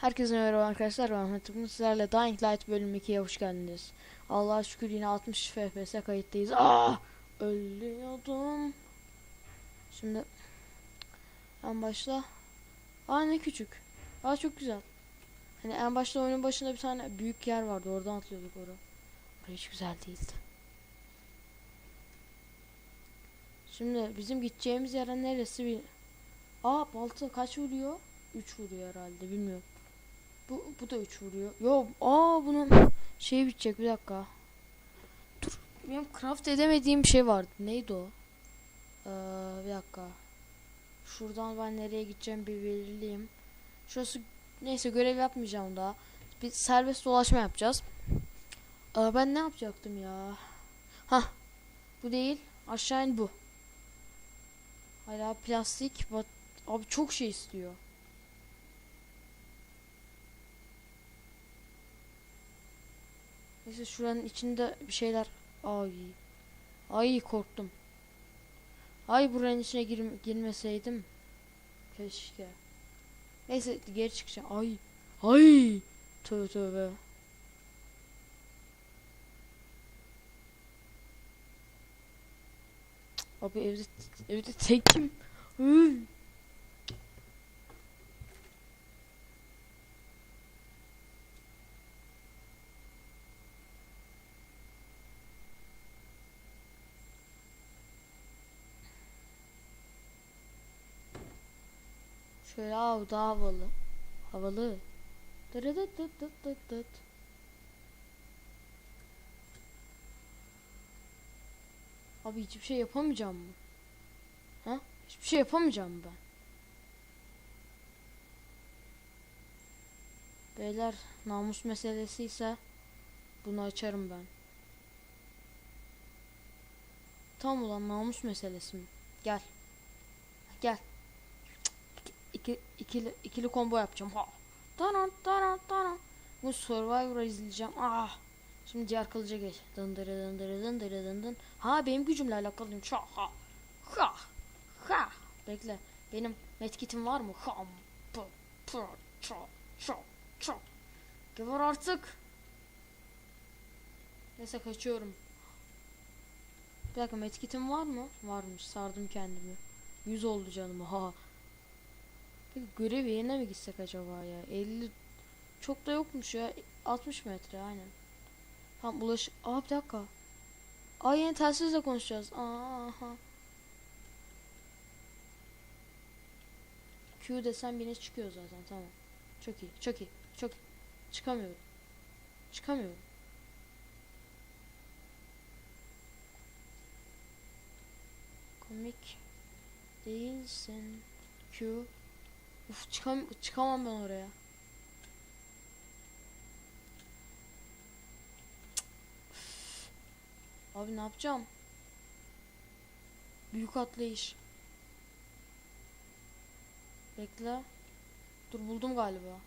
Herkese merhaba arkadaşlar ben Ahmet Bugün sizlerle Dying Light bölüm 2'ye hoş geldiniz. Allah'a şükür yine 60 FPS kayıttayız. Aa! Ölüyordum. Şimdi en başla. Aa ne küçük. Aa çok güzel. Hani en başta oyunun başında bir tane büyük yer vardı. Oradan atlıyorduk oraya. Orası hiç güzel değildi. Şimdi bizim gideceğimiz yer neresi bir... Aa balta kaç vuruyor? 3 vuruyor herhalde bilmiyorum. Bu, bu da 3 vuruyor. Yo, aa bunun şey bitecek bir dakika. Dur. Benim craft edemediğim bir şey vardı. Neydi o? Ee, bir dakika. Şuradan ben nereye gideceğim bir belirleyeyim. Şurası neyse görev yapmayacağım daha. Bir serbest dolaşma yapacağız. Ee, ben ne yapacaktım ya? Hah. Bu değil. Aşağı in bu. Hala plastik. Bat Abi çok şey istiyor. Neyse şuranın içinde bir şeyler. Ay. Ay korktum. Ay buranın içine gir girmeseydim. Keşke. Neyse geri çıkacağım. Ay. Ay. Tövbe tövbe. Abi evde evde tekim. Hı. Şöyle av daha havalı. Havalı. Dırıdıt dıt dıt dıt dıt. Abi hiçbir şey yapamayacağım mı? Ha? Hiçbir şey yapamayacağım mı ben? Beyler namus meselesi ise bunu açarım ben. Tam ulan namus meselesi mi? Gel. Gel ikili, ikili combo yapacağım. Ha. Taran taran taran. Bu Survivor'ı izleyeceğim. Ah. Şimdi diğer kılıca geç. Dındırı dındırı dındırı dındın. Ha benim gücümle alakalıyım. Ha ha. Ha. Ha. Bekle. Benim medkitim var mı? Ha. Pu. Pu. Ço. Ço. Ço. Artık. Neyse kaçıyorum. Bir dakika medkitim var mı? Varmış. Sardım kendimi. 100 oldu canım. Ha. Görev yerine mi gitsek acaba ya? 50 çok da yokmuş ya. 60 metre aynen. Tam ulaş. Aa bir dakika. Aa yine telsizle konuşacağız. Aha. Q desem yine çıkıyor zaten tamam. Çok iyi. Çok iyi. Çok iyi. Çıkamıyorum. Çıkamıyorum. Komik değilsin. Q Uf çıkam çıkamam ben oraya. Abi ne yapacağım? Büyük atlayış. Bekle. Dur buldum galiba.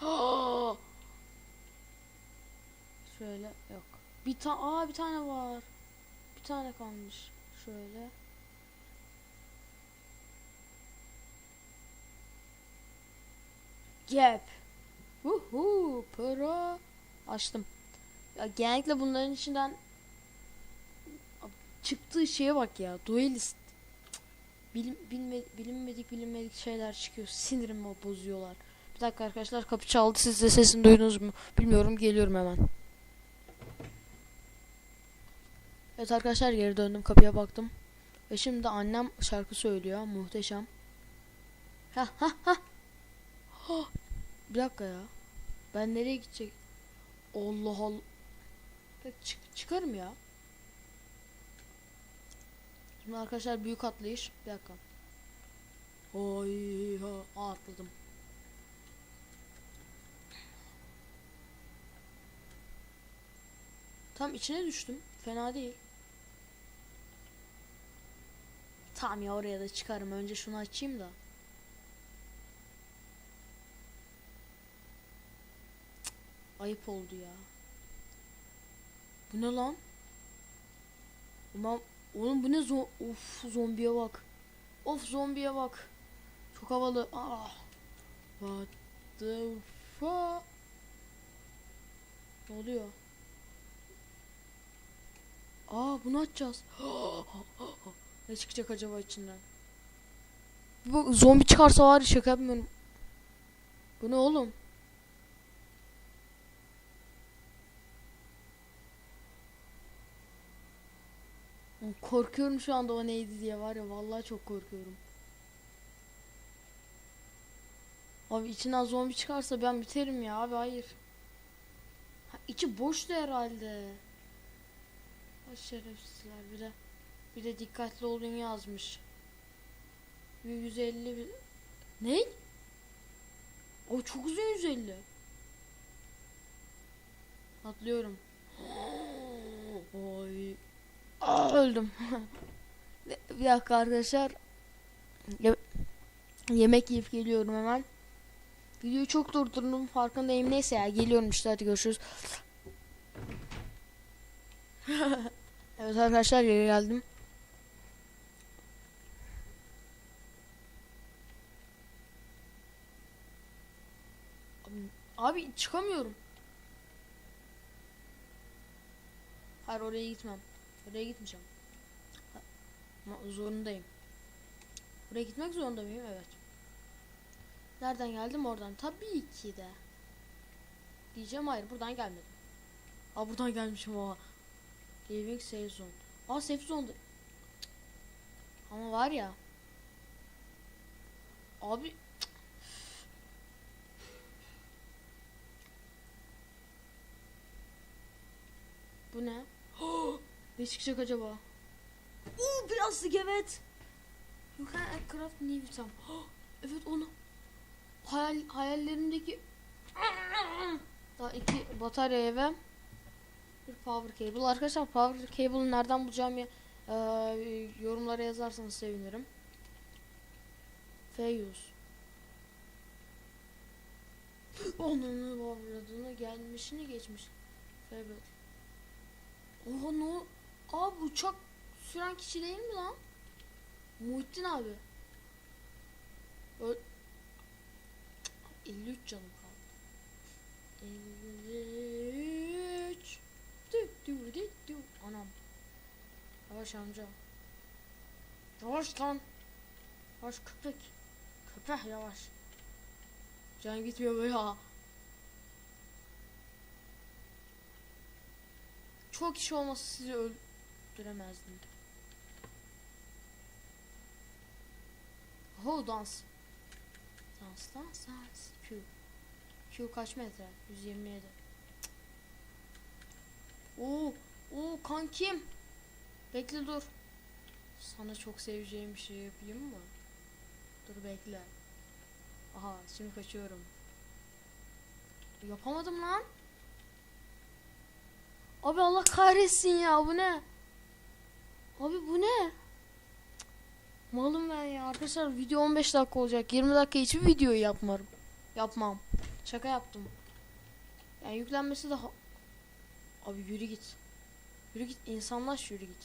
Şöyle yok. Bir tane aa bir tane var. Bir tane kalmış. Şöyle. Gap. Uhu para. Açtım. Ya genellikle bunların içinden çıktığı şeye bak ya. Duelist. Bilim, bilme, bilinmedik bilinmedik şeyler çıkıyor. Sinirimi bozuyorlar. Bir dakika arkadaşlar kapı çaldı. Siz de sesini duydunuz mu? Bilmiyorum. Geliyorum hemen. Evet arkadaşlar geri döndüm. Kapıya baktım. Ve şimdi annem şarkı söylüyor. Muhteşem. Ha ha ha. Bir dakika ya. Ben nereye gidecek? Allah Allah. Çık çıkarım ya. Şimdi arkadaşlar büyük atlayış. Bir dakika. Oy ha atladım. Tam içine düştüm. Fena değil. Tamam ya oraya da çıkarım. Önce şunu açayım da. Ayıp oldu ya. Bu ne lan? Ulan oğlum bu ne zo of zombiye bak. Of zombiye bak. Çok havalı. Ah. What the fuck? Ne oluyor? Aa bunu açacağız. ne çıkacak acaba içinden? Bu zombi çıkarsa var şaka yapmıyorum. Bu ne oğlum? Oğlum Korkuyorum şu anda o neydi diye var ya vallahi çok korkuyorum. Abi içinden zombi çıkarsa ben biterim ya abi hayır. Ha, içi boştu herhalde. Ay şerefsizler bir de bir de dikkatli olun yazmış. 150 bir... Ne? O çok uzun 150. Atlıyorum. Oy. Aa, öldüm. bir dakika arkadaşlar. Ye- yemek yiyip geliyorum hemen. Videoyu çok durdurdum farkındayım. Neyse ya geliyorum işte hadi görüşürüz. evet arkadaşlar geri geldim. Abi, çıkamıyorum. Hayır oraya gitmem. Oraya gitmeyeceğim. Ama zorundayım. Oraya gitmek zorunda mıyım? Evet. Nereden geldim oradan? Tabii ki de. Diyeceğim hayır buradan gelmedim. Aa buradan gelmişim oha. Living safe zone. Aa safe zone'da. Ama var ya. Abi. cık. Bu ne? Ne çıkacak acaba? Oo plastik evet. You can craft new item. evet onu. Hayal, hayallerimdeki daha iki batarya ve bir power cable. Arkadaşlar power cable'ı nereden bulacağımı e, yorumlara yazarsanız sevinirim. Feyuz. Onun avradını gelmişini geçmiş. Evet. Oha ne? O- Abi uçak süren kişi değil mi lan? Muhittin abi. Ö 53 canım kaldı. 53. Dü dü dü dü. Anam. Yavaş amca. Yavaş lan. Yavaş köpek. Köpek yavaş. Can gitmiyor böyle ha. Çok kişi olmasa sizi öldüremezdim. Ho dans. Dans dans dans. Q. Q kaç metre? 127. Cık. Oo, oo kankim. Bekle dur. Sana çok seveceğim bir şey yapayım mı? Dur bekle. Aha şimdi kaçıyorum. Yapamadım lan. Abi Allah kahretsin ya bu ne? Abi bu ne? Malım ben ya. Arkadaşlar video 15 dakika olacak. 20 dakika hiçbir videoyu yapmarım. Yapmam. Şaka yaptım. Yani yüklenmesi de ha- Abi yürü git. Yürü git. İnsanlaş yürü git.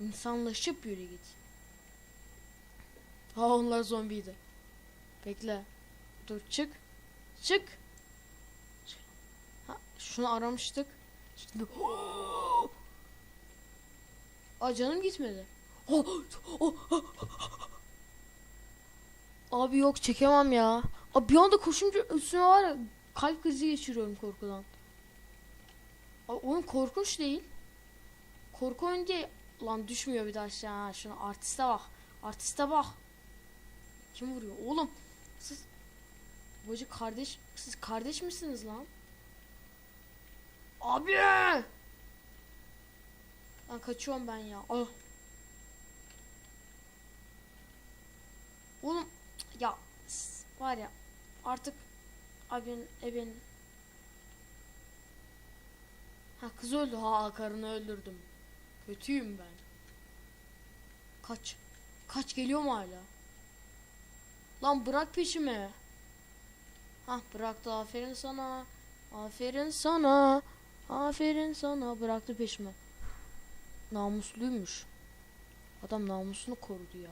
İnsanlaşıp yürü git. Ha onlar zombiydi. Bekle. Dur. Çık. Çık. Ha, şunu aramıştık. Şimdi Aa canım gitmedi. Abi yok çekemem ya. Abi bir anda koşunca üstüne var ya kalp krizi geçiriyorum korkudan. Abi oyun korkunç değil. Korku oyun diye lan düşmüyor bir de aşağı. Ha, Şuna artiste bak. Artiste bak. Kim vuruyor? Oğlum siz bacı kardeş siz kardeş misiniz lan? Abi! Lan kaçıyorum ben ya. Ah. Oğlum ya var ya artık abin ebin Ha kız öldü ha karını öldürdüm. Kötüyüm ben. Kaç. Kaç geliyor mu hala? Lan bırak peşimi. Hah bıraktı aferin sana. Aferin sana. Aferin sana bıraktı peşimi. Namusluymuş. Adam namusunu korudu ya.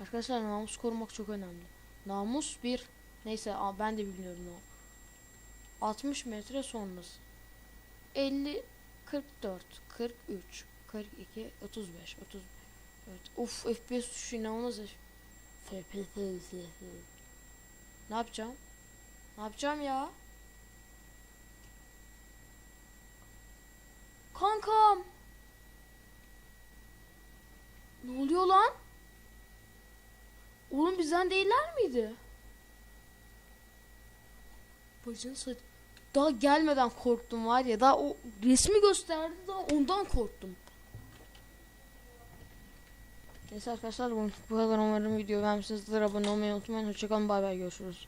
Arkadaşlar namus korumak çok önemli. Namus 1. Neyse ben de bilmiyorum o. 60 metre sonrası. 50 44 43 42 35 30 Evet. Uf FPS tuşu inanılmaz. FPS. Ne yapacağım? Ne yapacağım ya? Kankam. Ne oluyor lan? Oğlum bizden değiller miydi? Bacını sat. Daha gelmeden korktum var ya. Daha o resmi gösterdi daha ondan korktum. Neyse arkadaşlar bu kadar umarım video beğenmişsinizdir. Abone olmayı unutmayın. Hoşçakalın bay bay görüşürüz.